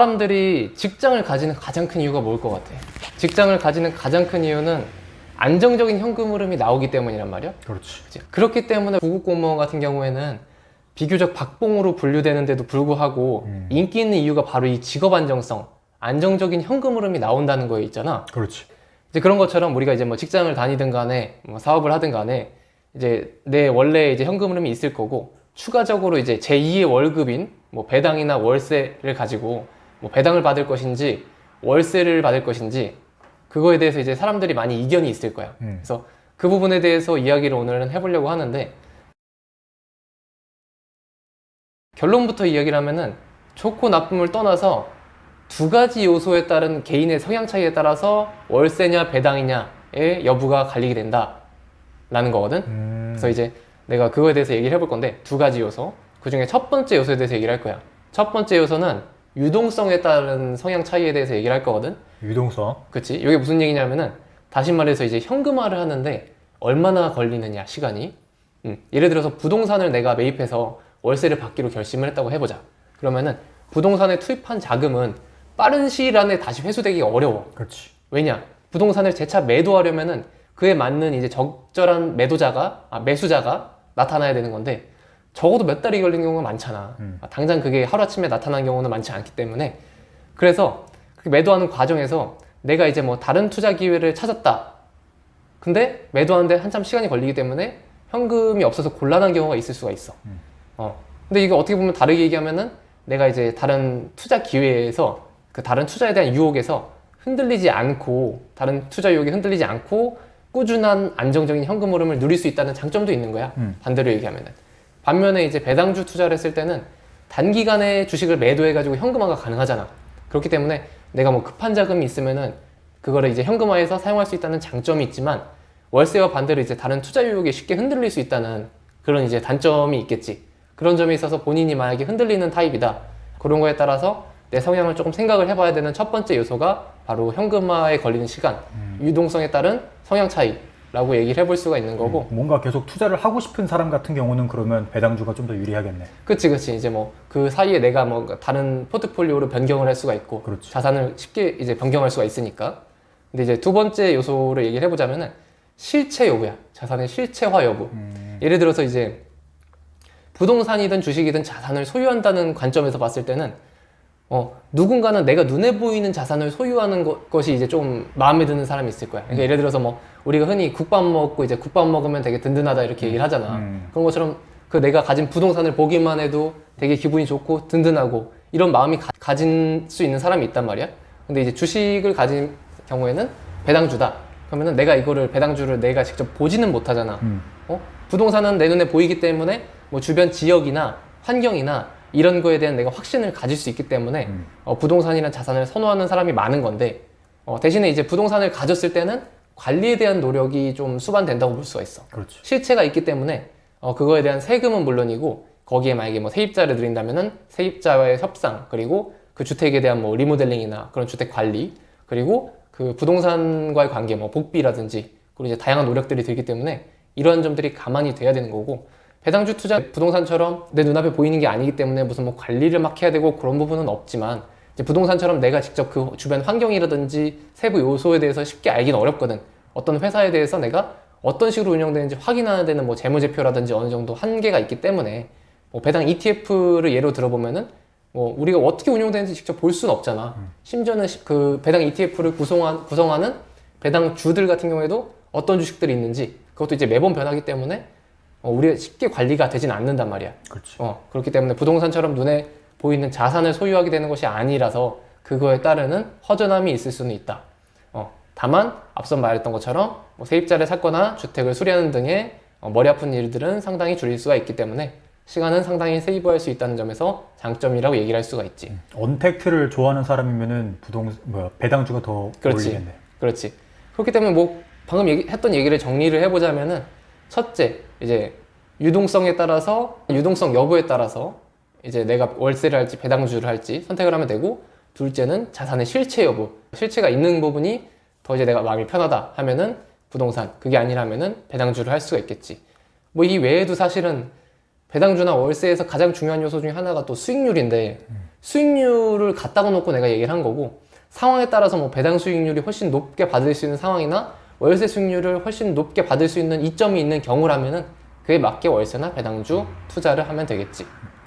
사람들이 직장을 가지는 가장 큰 이유가 뭘 것 같아? 직장을 가지는 가장 큰 이유는 안정적인 현금 흐름이 나오기 때문이란 말이야. 그렇지. 그치? 그렇기 때문에 구급 공무원 같은 경우에는 비교적 박봉으로 분류되는데도 불구하고 음. 인기 있는 이유가 바로 이 직업 안정성, 안정적인 현금 흐름이 나온다는 거에 있잖아. 그렇지. 이제 그런 것처럼 우리가 이제 뭐 직장을 다니든 간에 뭐 사업을 하든 간에 이제 내 원래 이제 현금 흐름이 있을 거고 추가적으로 이제 제2의 월급인 뭐 배당이나 월세를 가지고 뭐 배당을 받을 것인지 월세를 받을 것인지 그거에 대해서 이제 사람들이 많이 이견이 있을 거야. 음. 그래서 그 부분에 대해서 이야기를 오늘은 해보려고 하는데 결론부터 이야기를 하면은 좋고 나쁨을 떠나서 두 가지 요소에 따른 개인의 성향 차이에 따라서 월세냐 배당이냐의 여부가 갈리게 된다 라는 거거든 음. 그래서 이제 내가 그거에 대해서 얘기를 해볼 건데 두 가지 요소 그 중에 첫 번째 요소에 대해서 얘기를 할 거야 첫 번째 요소는 유동성에 따른 성향 차이에 대해서 얘기를 할 거거든. 유동성. 그치? 이게 무슨 얘기냐면은 다시 말해서 이제 현금화를 하는데 얼마나 걸리느냐 시간이. 음, 예를 들어서 부동산을 내가 매입해서 월세를 받기로 결심을 했다고 해보자. 그러면은 부동산에 투입한 자금은 빠른 시일 안에 다시 회수되기가 어려워. 그렇지. 왜냐? 부동산을 재차 매도하려면은 그에 맞는 이제 적절한 매도자가 아, 매수자가 나타나야 되는 건데 적어도 몇 달이 걸린 경우가 많잖아 음. 아, 당장 그게 하루아침에 나타난 경우는 많지 않기 때문에 그래서 그 매도하는 과정에서 내가 이제 뭐 다른 투자 기회를 찾았다 근데 매도하는데 한참 시간이 걸리기 때문에 현금이 없어서 곤란한 경우가 있을 수가 있어 음. 어 근데 이게 어떻게 보면 다르게 얘기하면은 내가 이제 다른 투자 기회에서 그 다른 투자에 대한 유혹에서 흔들리지 않고 다른 투자 유혹에 흔들리지 않고 꾸준한 안정적인 현금 흐름을 누릴 수 있다는 장점도 있는 거야. 음. 반대로 얘기하면은 반면에 이제 배당주 투자를 했을 때는 단기간에 주식을 매도해 가지고 현금화가 가능하잖아. 그렇기 때문에 내가 뭐 급한 자금이 있으면은 그거를 이제 현금화해서 사용할 수 있다는 장점이 있지만 월세와 반대로 이제 다른 투자 유혹에 쉽게 흔들릴 수 있다는 그런 이제 단점이 있겠지. 그런 점에 있어서 본인이 만약에 흔들리는 타입이다. 그런 거에 따라서 내 성향을 조금 생각을 해봐야 되는 첫 번째 요소가 바로 현금화에 걸리는 시간, 유동성에 따른 성향 차이 라고 얘기를 해볼 수가 있는 거고, 뭔가 계속 투자를 하고 싶은 사람 같은 경우는 그러면 배당주가 좀 더 유리하겠네. 그치, 그치. 이제 뭐 그 사이에 내가 뭐 다른 포트폴리오로 변경을 할 수가 있고, 그렇지. 자산을 쉽게 이제 변경할 수가 있으니까. 근데 이제 두 번째 요소를 얘기를 해보자면은 실체 여부야. 자산의 실체화 여부. 음. 예를 들어서 이제 부동산이든 주식이든 자산을 소유한다는 관점에서 봤을 때는 어, 누군가는 내가 눈에 보이는 자산을 소유하는 것, 것이 이제 좀 마음에 드는 사람이 있을 거야. 그러니까 예를 들어서 뭐 우리가 흔히 국밥 먹고 이제 국밥 먹으면 되게 든든하다 이렇게 얘기를 하잖아. 음. 그런 것처럼 그 내가 가진 부동산을 보기만 해도 되게 기분이 좋고 든든하고 이런 마음이 가, 가진 수 있는 사람이 있단 말이야. 근데 이제 주식을 가진 경우에는 배당주다. 그러면은 내가 이거를 배당주를 내가 직접 보지는 못하잖아. 음. 어? 부동산은 내 눈에 보이기 때문에 뭐 주변 지역이나 환경이나 이런 거에 대한 내가 확신을 가질 수 있기 때문에 음. 어, 부동산이란 자산을 선호하는 사람이 많은 건데 어, 대신에 이제 부동산을 가졌을 때는 관리에 대한 노력이 좀 수반된다고 볼 수가 있어. 그렇지. 실체가 있기 때문에 어, 그거에 대한 세금은 물론이고 거기에 만약에 뭐 세입자를 들인다면은 세입자와의 협상 그리고 그 주택에 대한 뭐 리모델링이나 그런 주택 관리 그리고 그 부동산과의 관계 뭐 복비라든지 그리고 이제 다양한 노력들이 들기 때문에 이러한 점들이 가만히 돼야 되는 거고 배당주 투자 부동산처럼 내 눈앞에 보이는 게 아니기 때문에 무슨 뭐 관리를 막 해야 되고 그런 부분은 없지만 이제 부동산처럼 내가 직접 그 주변 환경이라든지 세부 요소에 대해서 쉽게 알기는 어렵거든. 어떤 회사에 대해서 내가 어떤 식으로 운영되는지 확인하는 데는 뭐 재무제표라든지 어느 정도 한계가 있기 때문에 뭐 배당 ETF를 예로 들어보면은 뭐 우리가 어떻게 운영되는지 직접 볼 수는 없잖아. 심지어는 시- 그 배당 ETF를 구성한, 구성하는 배당 주들 같은 경우에도 어떤 주식들이 있는지 그것도 이제 매번 변하기 때문에 어, 우리가 쉽게 관리가 되진 않는단 말이야. 그렇지. 어, 그렇기 때문에 부동산처럼 눈에 보이는 자산을 소유하게 되는 것이 아니라서 그거에 따르는 허전함이 있을 수는 있다. 어, 다만 앞서 말했던 것처럼 뭐 세입자를 찾거나 주택을 수리하는 등의 어, 머리 아픈 일들은 상당히 줄일 수가 있기 때문에 시간은 상당히 세이브할 수 있다는 점에서 장점이라고 얘기를 할 수가 있지. 언택트를 좋아하는 사람이면은 부동 뭐야 배당주가 더 그렇지. 어울리겠네. 그렇지. 그렇기 때문에 뭐 방금 얘기, 했던 얘기를 정리를 해보자면은 첫째 이제 유동성에 따라서 유동성 여부에 따라서 이제 내가 월세를 할지 배당주를 할지 선택을 하면 되고 둘째는 자산의 실체 여부. 실체가 있는 부분이 더 이제 내가 마음이 편하다 하면은 부동산 그게 아니라면은 배당주를 할 수가 있겠지. 뭐 이 외에도 사실은 배당주나 월세에서 가장 중요한 요소 중에 하나가 또 수익률인데 수익률을 갖다가 놓고 내가 얘기를 한 거고 상황에 따라서 뭐 배당 수익률이 훨씬 높게 받을 수 있는 상황이나 월세 수익률을 훨씬 높게 받을 수 있는 이점이 있는 경우라면은 그에 맞게 월세나 배당주 투자를 하면 되겠지.